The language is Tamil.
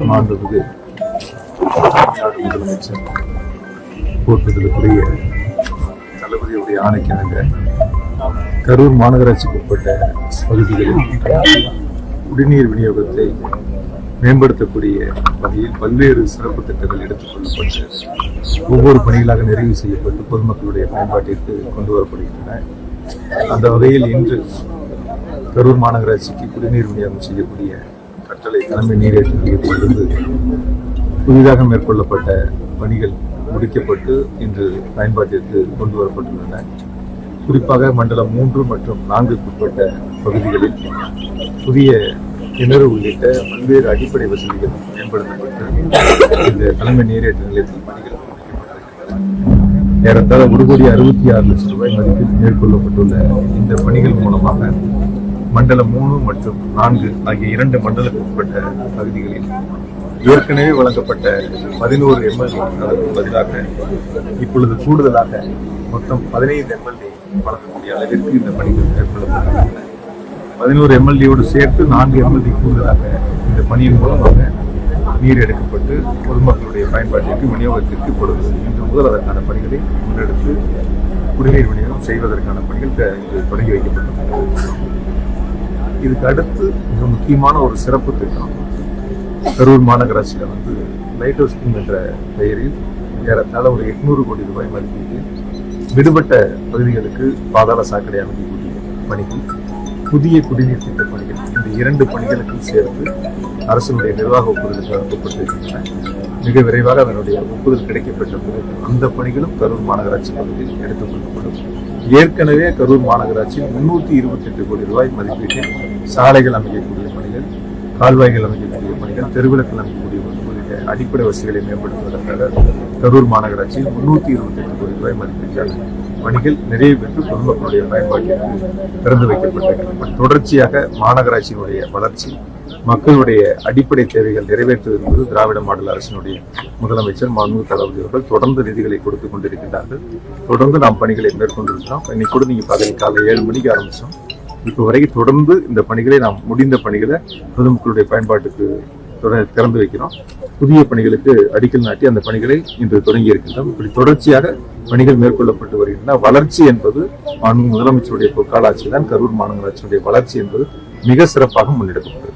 மாண்புமிகு தமிழ்நாடு முதலமைச்சர் போற்றுதலுக்குரிய தளபதியுடைய ஆணைக்கிணங்க கரூர் மாநகராட்சிக்கு உட்பட்ட பகுதிகளில் குடிநீர் விநியோகத்தை மேம்படுத்தக்கூடிய வகையில் பல்வேறு சிறப்பு திட்டங்கள் எடுத்துக்கொள்ளப்பட்டு ஒவ்வொரு பணிகளாக நிறைவு செய்யப்பட்டு பொதுமக்களுடைய பயன்பாட்டிற்கு கொண்டு வரப்படுகின்றன. அந்த வகையில் இன்று கரூர் மாநகராட்சிக்கு குடிநீர் விநியோகம் செய்யக்கூடிய கட்டளை தலைமை நீரேற்று புதிதாக மேற்கொள்ளப்பட்ட பணிகள் முடிக்கப்பட்டு இன்று பயன்பாட்டிற்கு கொண்டு வரப்பட்டுள்ளன. குறிப்பாக மண்டலம் மூன்று மற்றும் நான்குக்குட்பட்ட பகுதிகளில் புதிய கிணறு உள்ளிட்ட பல்வேறு அடிப்படை வசதிகள் மேம்படுத்தப்பட்டு இந்த தலைமை நீரேற்று நிலையத்தில் பணிகள் ஏறத்தாழ ஒரு கோடி அறுபத்தி ஆறு லட்சம் ரூபாய் மதிப்பில் மேற்கொள்ளப்பட்டுள்ள இந்த பணிகள் மூலமாக மண்டலம் மூணு மற்றும் நான்கு ஆகிய இரண்டு மண்டலத்துக்கு உட்பட்ட பகுதிகளில் ஏற்கனவே வழங்கப்பட்ட பதினோரு எம்எல்ஏ பதிலாக இப்பொழுது கூடுதலாக மொத்தம் பதினைந்து எம்எல்ஏ வழங்கக்கூடிய அளவிற்கு இந்த பணிகள் மேற்கொள்ளப்பட்டுள்ளன. பதினோரு எம்எல்ஏயோடு சேர்த்து நான்கு எம்எல்ஏ கூடுதலாக இந்த பணியின் மூலமாக நீர் எடுக்கப்பட்டு பொதுமக்களுடைய பயன்பாட்டிற்கு விநியோகத்திற்கு இப்பொழுது இன்று முதல் அதற்கான பணிகளை முன்னெடுத்து குடிநீர் விநியோகம் செய்வதற்கான பணிகள் இன்று தொடங்கி வைக்கப்பட்டுள்ளன இதுக்கு அடுத்து மிக முக்கியமான ஒரு சிறப்பு திட்டம் கரூர் மாநகராட்சியில் வந்து லைட் ஹவுஸ் ஸ்கீம் என்ற பெயரில் ஏறத்தாழ ஒரு எட்நூறு கோடி ரூபாய் மதிப்பீட்டில் விடுபட்ட பகுதிகளுக்கு பாதாள சாக்கடை அமைக்கக்கூடிய பணிகள் புதிய குடிநீர் திட்ட பணிகள் இந்த இரண்டு பணிகளுக்கும் சேர்த்து அரசினுடைய நிர்வாக ஒப்புதலுக்கு அனுப்பப்பட்டிருக்கின்றன. மிக விரைவாக அதனுடைய ஒப்புதல் கிடைக்கப்பட்ட அந்த பணிகளும் கரூர் மாநகராட்சி பகுதியில் எடுத்துக்கொள்ளப்படும். ஏற்கனவே கரூர் மாநகராட்சியில் முன்னூத்தி இருபத்தி எட்டு கோடி ரூபாய் மதிப்பீட்டில் சாலைகள் அமைக்கக்கூடிய பணிகள் கால்வாய்கள் அமைக்கக்கூடிய பணிகள் தெருவிளக்கள் அமைக்கக்கூடிய பணிகள் உள்ளிட்ட அடிப்படை வசதிகளை மேம்படுத்துவதற்காக கரூர் மாநகராட்சியில் முன்னூத்தி இருபத்தி எட்டு கோடி ரூபாய் மதிப்பீட்டான பணிகள் நிறைவு பெற்று பொதுமக்களுடைய பயன்பாட்டிற்கு திறந்து வைக்கப்பட்டிருக்கின்றன தொடர்ச்சியாக மாநகராட்சியினுடைய வளர்ச்சி மக்களுடைய அடிப்படை தேவைகள் நிறைவேற்றுவது என்பது திராவிட மாடல் அரசினுடைய முதலமைச்சர் மன்மு தளபதி அவர்கள் தொடர்ந்து நிதிகளை கொடுத்துக் கொண்டிருக்கின்றார்கள். தொடர்ந்து நாம் பணிகளை மேற்கொண்டிருக்கிறோம். இன்னைக்கு கூட நீங்க பகல் காலை ஏழு மணிக்கு ஆரம்பிச்சோம். இப்போ வரைக்கும் தொடர்ந்து இந்த பணிகளை நாம் முடிந்த பணிகளை பொதுமக்களுடைய பயன்பாட்டுக்கு தொட- திறந்து வைக்கிறோம். புதிய பணிகளுக்கு அடிக்கல் நாட்டி அந்த பணிகளை இன்று தொடங்கி இருக்கின்றோம். இப்படி தொடர்ச்சியாக பணிகள் மேற்கொள்ளப்பட்டு வருகின்றன. வளர்ச்சி என்பது மாண்பு முதலமைச்சருடைய பொற்கால ஆட்சி தான் கரூர் மாநகராட்சியுடைய வளர்ச்சி என்பது மிக சிறப்பாக முன்னெடுக்கப்பட்டது.